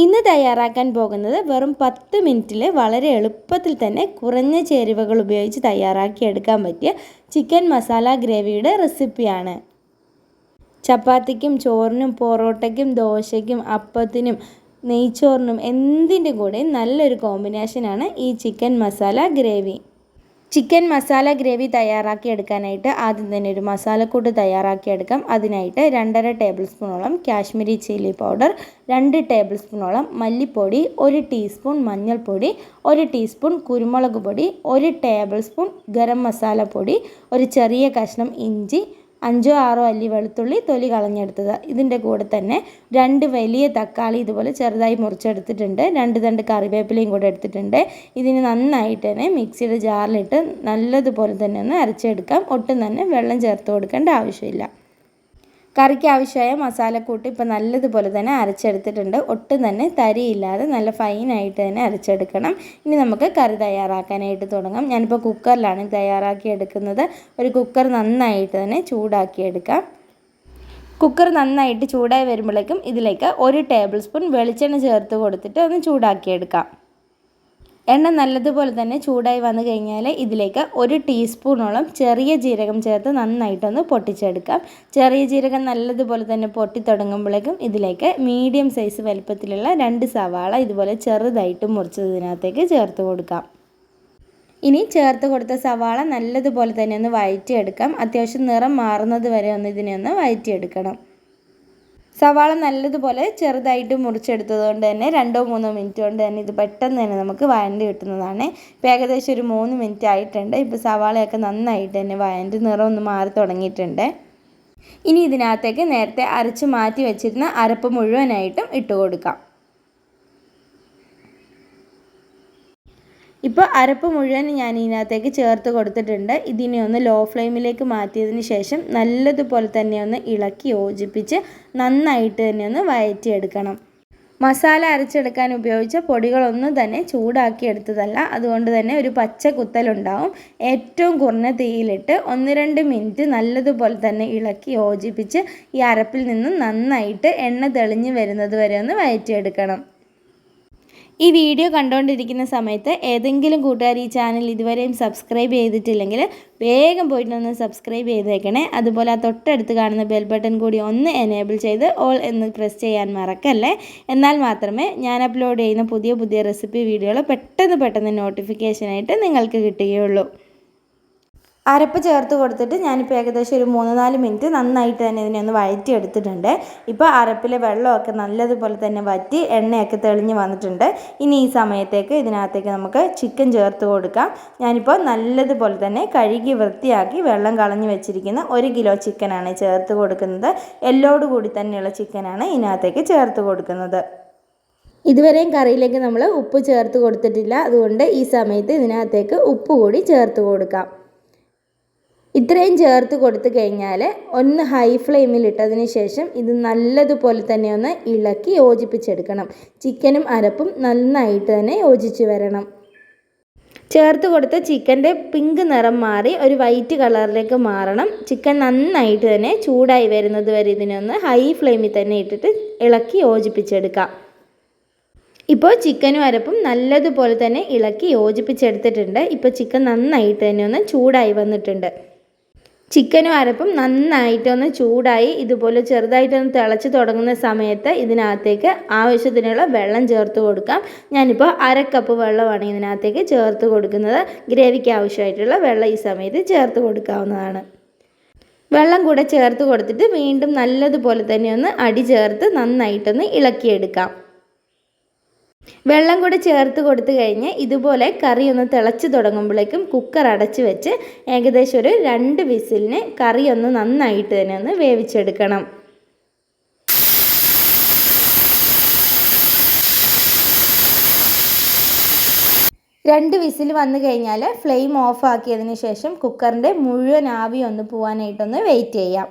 ഇന്ന് തയ്യാറാക്കാൻ പോകുന്നത് വെറും പത്ത് മിനിറ്റിൽ വളരെ എളുപ്പത്തിൽ തന്നെ കുറഞ്ഞ ചേരുവകൾ ഉപയോഗിച്ച് തയ്യാറാക്കിയെടുക്കാൻ പറ്റിയ ചിക്കൻ മസാല ഗ്രേവിയുടെ റെസിപ്പിയാണ്. ചപ്പാത്തിക്കും ചോറിനും പൊറോട്ടയ്ക്കും ദോശയ്ക്കും അപ്പത്തിനും നെയ്ച്ചോറിനും എന്തിന്റെ കൂടെയും നല്ലൊരു കോമ്പിനേഷനാണ് ഈ chicken masala gravy. Chicken masala gravy തയ്യാറാക്കി എടുക്കാനായിട്ട് ആദ്യം തന്നെ ഒരു മസാലക്കൂട്ട് തയ്യാറാക്കി എടുക്കാം അതിനായിട്ട് രണ്ടര ടേബിൾ സ്പൂണോളം കാശ്മീരി ചില്ലി പൗഡർ രണ്ട് ടേബിൾ സ്പൂണോളം മല്ലിപ്പൊടി ഒരു ടീസ്പൂൺ മഞ്ഞൾപ്പൊടി ഒരു ടീസ്പൂൺ കുരുമുളക് പൊടി ഒരു ടേബിൾ സ്പൂൺ ഗരം മസാല പൊടി ഒരു ചെറിയ കഷ്ണം ഇഞ്ചി അഞ്ചോ ആറോ അല്ലി വെളുത്തുള്ളി തൊലി കളഞ്ഞെടുത്തത്. ഇതിന്റെ കൂടെ തന്നെ രണ്ട് വലിയ തക്കാളി ഇതുപോലെ ചെറുതായി മുറിച്ചെടുത്തിട്ടുണ്ട്. രണ്ട് തണ്ട് കറിവേപ്പിലയും കൂടെ എടുത്തിട്ടുണ്ട്. ഇതിന് നന്നായിട്ട് തന്നെ മിക്സിയുടെ ജാറിലിട്ട് നല്ലതുപോലെ തന്നെ ഒന്ന് അരച്ചെടുക്കാം. ഒട്ടും തന്നെ വെള്ളം ചേർത്ത് കൊടുക്കേണ്ട ആവശ്യമില്ല. കറിക്ക് ആവശ്യമായ മസാലക്കൂട്ട് ഇപ്പോൾ നല്ലതുപോലെ തന്നെ അരച്ചെടുത്തിട്ടുണ്ട്. ഒട്ടും തന്നെ തരിയില്ലാതെ നല്ല ഫൈനായിട്ട് തന്നെ അരച്ചെടുക്കണം. ഇനി നമുക്ക് കറി തയ്യാറാക്കാനായിട്ട് തുടങ്ങാം. ഞാനിപ്പോൾ കുക്കറിലാണ് തയ്യാറാക്കി എടുക്കുന്നത്. ഒരു കുക്കർ നന്നായിട്ട് തന്നെ ചൂടാക്കിയെടുക്കാം കുക്കർ നന്നായിട്ട് ചൂടായി വരുമ്പോഴേക്കും ഇതിലേക്ക് ഒരു ടേബിൾ സ്പൂൺ വെളിച്ചെണ്ണ ചേർത്ത് കൊടുത്തിട്ട് ഒന്ന് ചൂടാക്കിയെടുക്കാം എണ്ണ നല്ലതുപോലെ തന്നെ ചൂടായി വന്നു കഴിഞ്ഞാൽ ഇതിലേക്ക് ഒരു ടീസ്പൂണോളം ചെറിയ ജീരകം ചേർത്ത് നന്നായിട്ടൊന്ന് പൊട്ടിച്ചെടുക്കാം. ചെറിയ ജീരകം നല്ലതുപോലെ തന്നെ പൊട്ടി തുടങ്ങുമ്പോഴേക്കും ഇതിലേക്ക് മീഡിയം സൈസ് വലുപ്പത്തിലുള്ള രണ്ട് സവാള ഇതുപോലെ ചെറുതായിട്ട് മുറിച്ചതിനകത്തേക്ക് ചേർത്ത് കൊടുക്കാം. ഇനി ചേർത്ത് കൊടുത്ത സവാള നല്ലതുപോലെ തന്നെ ഒന്ന് വഴറ്റിയെടുക്കാം. അത്യാവശ്യം നിറം മാറുന്നത് വരെ ഒന്ന് ഇതിനെ ഒന്ന് വഴറ്റിയെടുക്കണം. സവാള നല്ലതുപോലെ ചെറുതായിട്ട് മുറിച്ചെടുത്തത് കൊണ്ട് തന്നെ രണ്ടോ മൂന്നോ മിനിറ്റ് കൊണ്ട് തന്നെ ഇത് പെട്ടെന്ന് തന്നെ നമുക്ക് വഴണ്ട് കിട്ടുന്നതാണ്. ഇപ്പോൾ ഏകദേശം ഒരു മൂന്ന് മിനിറ്റ് ആയിട്ടുണ്ട്. ഇപ്പോൾ സവാളയൊക്കെ നന്നായിട്ട് തന്നെ വഴണ്ട് നിറം ഒന്ന് മാറി തുടങ്ങിയിട്ടുണ്ട്. ഇനി ഇതിനകത്തേക്ക് നേരത്തെ അരച്ച് മാറ്റി വെച്ചിരുന്ന അരപ്പ് മുഴുവനായിട്ടും ഇട്ട് കൊടുക്കാം. ഇപ്പോൾ അരപ്പ് മുഴുവൻ ഞാൻ ഇതിനകത്തേക്ക് ചേർത്ത് കൊടുത്തിട്ടുണ്ട്. ഇതിനെ ഒന്ന് ലോ ഫ്ലെയിമിലേക്ക് മാറ്റിയതിന് ശേഷം നല്ലതുപോലെ തന്നെ ഒന്ന് ഇളക്കി യോജിപ്പിച്ച് നന്നായിട്ട് തന്നെ ഒന്ന് വയറ്റിയെടുക്കണം. മസാല അരച്ചെടുക്കാൻ ഉപയോഗിച്ച പൊടികളൊന്നും തന്നെ ചൂടാക്കി എടുത്തതല്ല. അതുകൊണ്ട് തന്നെ ഒരു പച്ച കുത്തലുണ്ടാവും. ഏറ്റവും കുറഞ്ഞ തീയിലിട്ട് ഒന്ന് രണ്ട് മിനിറ്റ് നല്ലതുപോലെ തന്നെ ഇളക്കി യോജിപ്പിച്ച് ഈ അരപ്പിൽ നിന്നും നന്നായിട്ട് എണ്ണ തെളിഞ്ഞ് വരുന്നത് വരെ ഒന്ന് വഴറ്റിയെടുക്കണം ഈ വീഡിയോ കണ്ടുകൊണ്ടിരിക്കുന്ന സമയത്ത് ഏതെങ്കിലും കൂട്ടുകാർ ഈ ചാനൽ ഇതുവരെയും സബ്സ്ക്രൈബ് ചെയ്തിട്ടില്ലെങ്കിൽ വേഗം പോയിട്ടൊന്ന് സബ്സ്ക്രൈബ് ചെയ്തേക്കണേ. അതുപോലെ ആ തൊട്ടടുത്ത് കാണുന്ന ബെൽ ബട്ടൺ കൂടി ഒന്ന് എനേബിൾ ചെയ്ത് ഓൾ എന്ന് പ്രസ് ചെയ്യാൻ മറക്കല്ലേ. എന്നാൽ മാത്രമേ ഞാൻ അപ്ലോഡ് ചെയ്യുന്ന പുതിയ പുതിയ റെസിപ്പി വീഡിയോകൾ പെട്ടെന്ന് പെട്ടെന്ന് നോട്ടിഫിക്കേഷനായിട്ട് നിങ്ങൾക്ക് കിട്ടുകയുള്ളൂ. അരപ്പ് ചേർത്ത് കൊടുത്തിട്ട് ഞാനിപ്പോൾ ഏകദേശം ഒരു മൂന്ന് നാല് മിനിറ്റ് നന്നായിട്ട് തന്നെ ഇതിനെ ഒന്ന് വഴറ്റി എടുത്തിട്ടുണ്ട് ഇപ്പോൾ അരപ്പിലെ വെള്ളമൊക്കെ നല്ലതുപോലെ തന്നെ വറ്റി എണ്ണയൊക്കെ തെളിഞ്ഞ് വന്നിട്ടുണ്ട്. ഇനി ഈ സമയത്തേക്ക് ഇതിനകത്തേക്ക് നമുക്ക് ചിക്കൻ ചേർത്ത് കൊടുക്കാം. ഞാനിപ്പോൾ നല്ലതുപോലെ തന്നെ കഴുകി വൃത്തിയാക്കി വെള്ളം കളഞ്ഞ് വെച്ചിരിക്കുന്ന ഒരു കിലോ ചിക്കനാണ് ചേർത്ത് കൊടുക്കുന്നത്. എല്ലോട് കൂടി തന്നെയുള്ള ചിക്കനാണ് ഇതിനകത്തേക്ക് ചേർത്ത് കൊടുക്കുന്നത്. ഇതുവരെയും കറിയിലേക്ക് നമ്മൾ ഉപ്പ് ചേർത്ത് കൊടുത്തിട്ടില്ല. അതുകൊണ്ട് ഈ സമയത്ത് ഇതിനകത്തേക്ക് ഉപ്പ് കൂടി ചേർത്ത് കൊടുക്കാം. ഇത്രയും ചേർത്ത് കൊടുത്തു കഴിഞ്ഞാൽ ഒന്ന് ഹൈ ഫ്ലെയിമിൽ ഇട്ടതിന് ശേഷം ഇത് നല്ലതുപോലെ തന്നെ ഒന്ന് ഇളക്കി യോജിപ്പിച്ചെടുക്കണം. ചിക്കനും അരപ്പും നന്നായിട്ട് തന്നെ യോജിച്ച് വരണം. ചേർത്ത് കൊടുത്ത ചിക്കന്റെ പിങ്ക് നിറം മാറി ഒരു വൈറ്റ് കളറിലേക്ക് മാറണം. ചിക്കൻ നന്നായിട്ട് തന്നെ ചൂടായി വരുന്നത് വരെ ഇതിനൊന്ന് ഹൈ ഫ്ലെയിമിൽ തന്നെ ഇട്ടിട്ട് ഇളക്കി യോജിപ്പിച്ചെടുക്കാം. ഇപ്പോൾ ചിക്കനും അരപ്പും നല്ലതുപോലെ തന്നെ ഇളക്കി യോജിപ്പിച്ചെടുത്തിട്ടുണ്ട്. ഇപ്പോൾ ചിക്കൻ നന്നായിട്ട് തന്നെ ഒന്ന് ചൂടായി വന്നിട്ടുണ്ട്. ചിക്കനും അരപ്പും നന്നായിട്ടൊന്ന് ചൂടായി ഇതുപോലെ ചെറുതായിട്ടൊന്ന് തിളച്ച് തുടങ്ങുന്ന സമയത്ത് ഇതിനകത്തേക്ക് ആവശ്യത്തിനുള്ള വെള്ളം ചേർത്ത് കൊടുക്കാം. ഞാനിപ്പോൾ അര കപ്പ് വെള്ളമാണ് ഇതിനകത്തേക്ക് ചേർത്ത് കൊടുക്കുന്നത്. ഗ്രേവിക്ക് ആവശ്യമായിട്ടുള്ള വെള്ളം ഈ സമയത്ത് ചേർത്ത് കൊടുക്കാവുന്നതാണ്. വെള്ളം കൂടെ ചേർത്ത് കൊടുത്തിട്ട് വീണ്ടും നല്ലതുപോലെ തന്നെ ഒന്ന് അടി ചേർത്ത് നന്നായിട്ടൊന്ന് ഇളക്കിയെടുക്കാം. വെള്ളം കൂടി ചേർത്ത് കൊടുത്തു കഴിഞ്ഞ് ഇതുപോലെ കറി ഒന്ന് തിളച്ച് തുടങ്ങുമ്പോഴേക്കും കുക്കർ അടച്ച് വെച്ച് ഏകദേശം ഒരു രണ്ട് വിസിലിന് കറി ഒന്ന് നന്നായിട്ട് തന്നെ ഒന്ന് വേവിച്ചെടുക്കണം. രണ്ട് വിസിൽ വന്നു കഴിഞ്ഞാൽ ഫ്ലെയിം ഓഫ് ആക്കിയതിന് ശേഷം കുക്കറിന്റെ മുഴുവൻ ആവി ഒന്ന് പോവാനായിട്ടൊന്ന് വെയിറ്റ് ചെയ്യാം.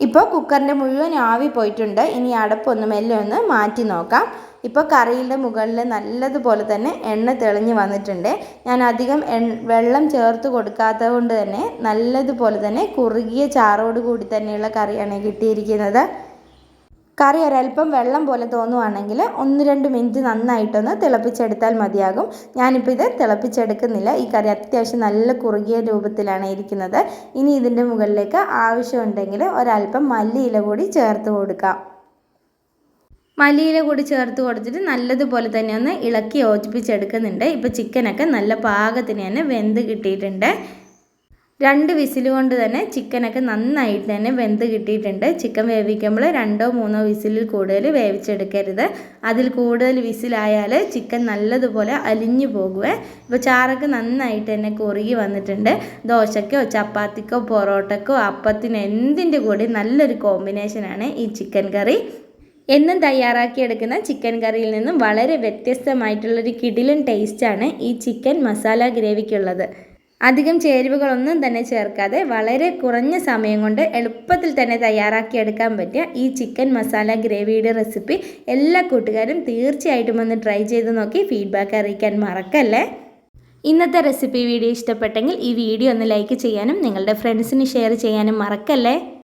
ഇപ്പോൾ കുക്കറിന്റെ മുഴുവൻ ആവി പോയിട്ടുണ്ട്. ഇനി അടപ്പൊന്ന് മെല്ലെ ഒന്ന് മാറ്റി നോക്കാം. ഇപ്പോൾ കറിയുടെ മുകളിൽ നല്ലതുപോലെ തന്നെ എണ്ണ തെളിഞ്ഞ് വന്നിട്ടുണ്ട്. ഞാൻ അധികം വെള്ളം ചേർത്ത് കൊടുക്കാത്തത് കൊണ്ട് തന്നെ നല്ലതുപോലെ തന്നെ കുറുകിയ ചാറോട് കൂടി തന്നെയുള്ള കറിയാണ് കിട്ടിയിരിക്കുന്നത്. കറി ഒരൽപ്പം വെള്ളം പോലെ തോന്നുവാണെങ്കിൽ ഒന്ന് രണ്ട് മിനിറ്റ് നന്നായിട്ടൊന്ന് തിളപ്പിച്ചെടുത്താൽ മതിയാകും. ഞാനിപ്പോൾ ഇത് തിളപ്പിച്ചെടുക്കുന്നില്ല. ഈ കറി അത്യാവശ്യം നല്ല കുറുകിയ രൂപത്തിലാണ് ഇരിക്കുന്നത്. ഇനി ഇതിന്റെ മുകളിലേക്ക് ആവശ്യമുണ്ടെങ്കിൽ ഒരൽപ്പം മല്ലിയില കൂടി ചേർത്ത് കൊടുക്കാം. മല്ലിയില കൂടി ചേർത്ത് കൊടുത്തിട്ട് നല്ലതുപോലെ തന്നെ ഒന്ന് ഇളക്കി യോജിപ്പിച്ചെടുക്കുന്നുണ്ട്. ഇപ്പോൾ ചിക്കനൊക്കെ നല്ല പാകത്തിന് തന്നെ വെന്ത് കിട്ടിയിട്ടുണ്ട്. രണ്ട് വിസിൽ കൊണ്ട് തന്നെ ചിക്കനൊക്കെ നന്നായിട്ട് തന്നെ വെന്ത് കിട്ടിയിട്ടുണ്ട്. ചിക്കൻ വേവിക്കുമ്പോൾ രണ്ടോ മൂന്നോ വിസിലിൽ കൂടുതൽ വേവിച്ചെടുക്കരുത്. അതിൽ കൂടുതൽ വിസിലായാൽ ചിക്കൻ നല്ലതുപോലെ അലിഞ്ഞു പോകുവേ. ഇപ്പോൾ ചാറൊക്കെ നന്നായിട്ട് തന്നെ കുറുകി വന്നിട്ടുണ്ട്. ദോശയ്ക്കോ ചപ്പാത്തിക്കോ പൊറോട്ടക്കോ അപ്പത്തിനോ എന്തിന്റെ കൂടി നല്ലൊരു കോമ്പിനേഷനാണ് ഈ ചിക്കൻ കറി. എന്നും തയ്യാറാക്കിയെടുക്കുന്ന ചിക്കൻ കറിയിൽ നിന്നും വളരെ വ്യത്യസ്തമായിട്ടുള്ളൊരു കിടിലൻ ടേസ്റ്റാണ് ഈ ചിക്കൻ മസാല ഗ്രേവിക്കുള്ളത്. അധികം ചേരുവകളൊന്നും തന്നെ ചേർക്കാതെ വളരെ കുറഞ്ഞ സമയം കൊണ്ട് എളുപ്പത്തിൽ തന്നെ തയ്യാറാക്കിയെടുക്കാൻ പറ്റിയ ഈ ചിക്കൻ മസാല ഗ്രേവിയുടെ റെസിപ്പി എല്ലാ കൂട്ടുകാരും തീർച്ചയായിട്ടും ഒന്ന് ട്രൈ ചെയ്ത് നോക്കി ഫീഡ്ബാക്ക് അറിയിക്കാൻ മറക്കല്ലേ? ഇന്നത്തെ റെസിപ്പി വീഡിയോ ഇഷ്ടപ്പെട്ടെങ്കിൽ ഈ വീഡിയോ ഒന്ന് ലൈക്ക് ചെയ്യാനും നിങ്ങളുടെ ഫ്രണ്ട്സിന് ഷെയർ ചെയ്യാനും മറക്കല്ലേ?